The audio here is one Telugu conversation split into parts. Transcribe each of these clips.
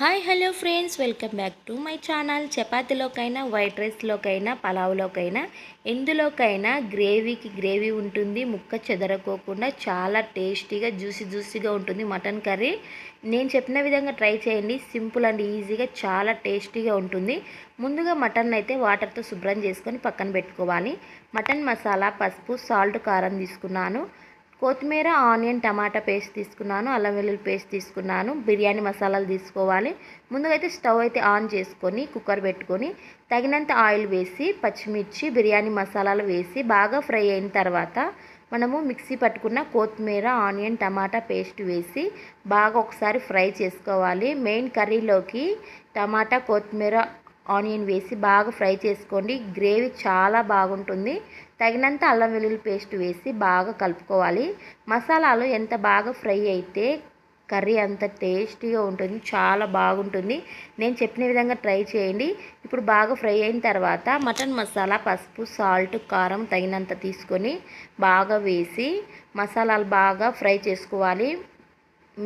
Hi hello friends. Welcome back to my channel. చపాతీలోకైనా white రైస్లోకైనా పలావ్లోకైనా ఎందులోకైనా గ్రేవీకి గ్రేవీ ఉంటుంది. ముక్క చెదరకోకుండా చాలా టేస్టీగా జ్యూసీ జ్యూసీగా ఉంటుంది మటన్ కర్రీ. నేను చెప్పిన విధంగా ట్రై చేయండి. సింపుల్ అండ్ ఈజీగా చాలా టేస్టీగా ఉంటుంది. ముందుగా మటన్ అయితే వాటర్తో శుభ్రం చేసుకొని పక్కన పెట్టుకోవాలి. మటన్ మసాలా పసుపు సాల్ట్ కారం తీసుకున్నాను. కొత్తిమీర ఆనియన్ టమాటా పేస్ట్ తీసుకున్నాను అల్లం వెల్లుల్లి పేస్ట్ తీసుకున్నాను బిర్యానీ మసాలాలు తీసుకోవాలి. ముందుగా అయితే స్టవ్ అయితే ఆన్ చేసుకొని కుక్కర్ పెట్టుకొని తగినంత ఆయిల్ వేసి పచ్చిమిర్చి బిర్యానీ మసాలాలు వేసి బాగా ఫ్రై అయిన తర్వాత మనము మిక్సీ పట్టుకున్న కొత్తిమీర ఆనియన్ టమాటా పేస్ట్ వేసి బాగా ఒకసారి ఫ్రై చేసుకోవాలి. మెయిన్ కర్రీలోకి టమాటా కొత్తిమీర ఆనియన్ వేసి బాగా ఫ్రై చేసుకోండి. గ్రేవీ చాలా బాగుంటుంది. తగినంత అల్లం వెల్లుల్లి పేస్ట్ వేసి బాగా కలుపుకోవాలి. మసాలాలు ఎంత బాగా ఫ్రై అయితే కర్రీ అంత టేస్టీగా ఉంటుంది. చాలా బాగుంటుంది. నేను చెప్పిన విధంగా ట్రై చేయండి. ఇప్పుడు బాగా ఫ్రై అయిన తర్వాత మటన్ మసాలా పసుపు సాల్ట్ కారం తగినంత తీసుకొని బాగా వేసి మసాలాలు బాగా ఫ్రై చేసుకోవాలి.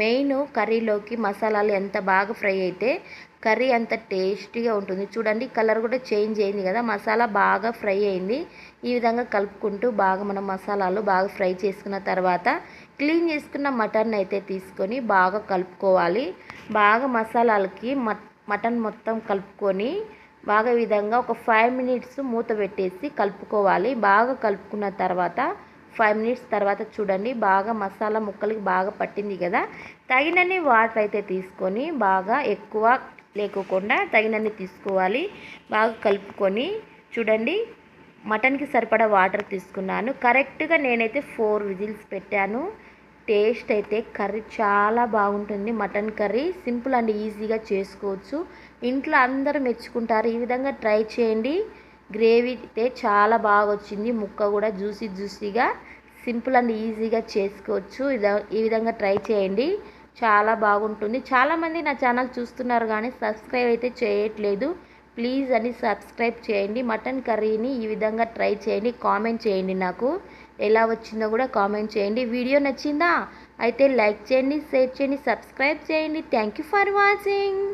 మెయిన్ కర్రీలోకి మసాలాలు ఎంత బాగా ఫ్రై అయితే కర్రీ అంత టేస్టీగా ఉంటుంది. చూడండి కలర్ కూడా చేంజ్ అయింది కదా మసాలా బాగా ఫ్రై అయింది. ఈ విధంగా కలుపుకుంటూ బాగా మనం మసాలాలు బాగా ఫ్రై చేసుకున్న తర్వాత క్లీన్ చేసుకున్న మటన్ అయితే తీసుకొని బాగా కలుపుకోవాలి. బాగా మసాలాలకి మటన్ మొత్తం కలుపుకొని బాగా విధంగా ఒక ఫైవ్ మినిట్స్ మూత పెట్టేసి కలుపుకోవాలి. బాగా కలుపుకున్న తర్వాత ఫైవ్ మినిట్స్ తర్వాత చూడండి. బాగా మసాలా ముక్కలకి బాగా పట్టింది కదా. తగినన్ని వాటర్ అయితే తీసుకొని బాగా ఎక్కువ లేకోకుండా తగినన్ని తీసుకోవాలి. బాగా కలుపుకొని చూడండి. మటన్కి సరిపడా వాటర్ తీసుకున్నాను. కరెక్ట్గా నేనైతే ఫోర్ విజిల్స్ పెట్టాను. టేస్ట్ అయితే కర్రీ చాలా బాగుంటుంది. మటన్ కర్రీ సింపుల్ అండ్ ఈజీగా చేసుకోవచ్చు. ఇంట్లో అందరూ మెచ్చుకుంటారు. ఈ విధంగా ట్రై చేయండి. గ్రేవీ అయితే చాలా బాగా వచ్చింది ముక్క కూడా జ్యూసీ జ్యూసీగా సింపుల్ అండ్ ఈజీగా చేసుకోవచ్చు. ఈ విధంగా ట్రై చేయండి. చాలా బాగుంటుంది. చాలామంది నా ఛానల్ చూస్తున్నారు కానీ సబ్స్క్రైబ్ అయితే చేయట్లేదు. ప్లీజ్ అని సబ్స్క్రైబ్ చేయండి. మటన్ కర్రీని ఈ విధంగా ట్రై చేయండి. కామెంట్ చేయండి నాకు. ఎలా వచ్చిందో కూడా కామెంట్ చేయండి. వీడియో నచ్చిందా? అయితే లైక్ చేయండి షేర్ చేయండి సబ్స్క్రైబ్ చేయండి. Thank you for watching.